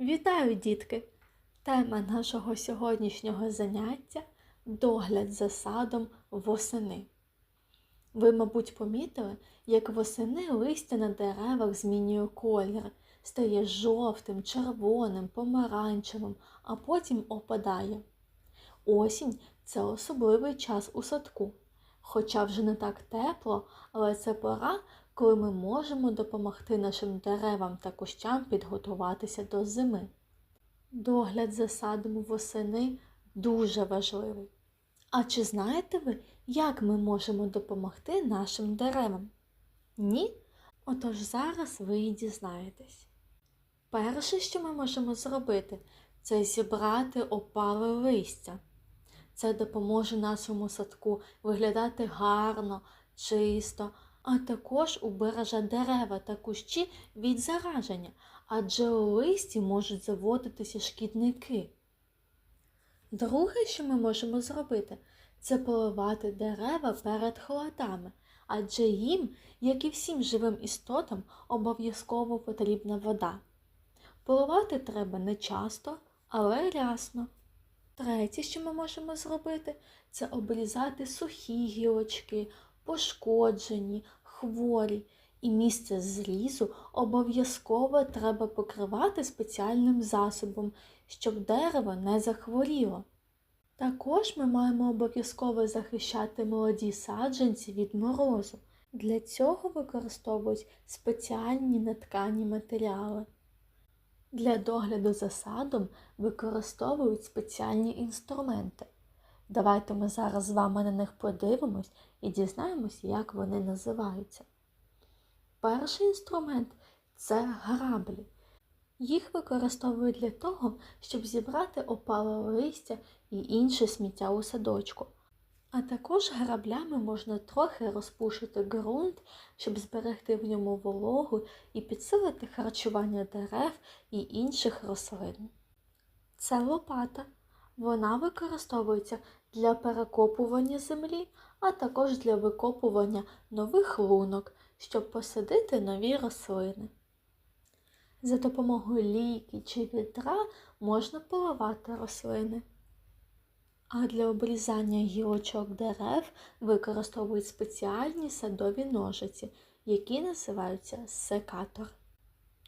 Вітаю, дітки! Тема нашого сьогоднішнього заняття догляд за садом восени. Ви, мабуть, помітили, як восени листя на деревах змінює колір, стає жовтим, червоним, помаранчевим, а потім опадає. Осінь це особливий час у садку. Хоча вже не так тепло, але це пора, коли ми можемо допомогти нашим деревам та кущам підготуватися до зими. Догляд за садом восени дуже важливий. А чи знаєте ви, як ми можемо допомогти нашим деревам? Ні? Отож зараз ви і дізнаєтесь. Перше, що ми можемо зробити, це зібрати опале листя. Це допоможе нашому садку виглядати гарно, чисто, а також убереже дерева та кущі від зараження, адже у листі можуть заводитися шкідники. Друге, що ми можемо зробити, це поливати дерева перед холодами, адже їм, як і всім живим істотам, обов'язково потрібна вода. Поливати треба не часто, але рясно. Третє, що ми можемо зробити, це обрізати сухі гілочки, пошкоджені, хворі, і місце зрізу обов'язково треба покривати спеціальним засобом, щоб дерево не захворіло. Також ми маємо обов'язково захищати молоді саджанці від морозу. Для цього використовують спеціальні неткані матеріали. Для догляду за садом використовують спеціальні інструменти. Давайте ми зараз з вами на них подивимось і дізнаємось, як вони називаються. Перший інструмент це граблі. Їх використовують для того, щоб зібрати опале листя і інше сміття у садочку. А також граблями можна трохи розпушити ґрунт, щоб зберегти в ньому вологу і підсилити харчування дерев і інших рослин. Це лопата. Вона використовується для перекопування землі, а також для викопування нових лунок, щоб посадити нові рослини. За допомогою лійки чи відра можна поливати рослини. А для обрізання гілочок дерев використовують спеціальні садові ножиці, які називаються секатор.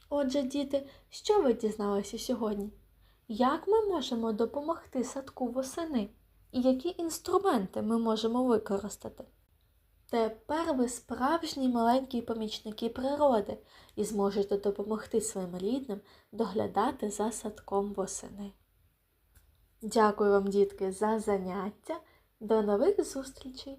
Отже, діти, що ви дізналися сьогодні? Як ми можемо допомогти садку восени? І які інструменти ми можемо використати? Тепер ви справжні маленькі помічники природи і зможете допомогти своїм рідним доглядати за садком восени. Дякую вам, дітки, за заняття. До нових зустрічей!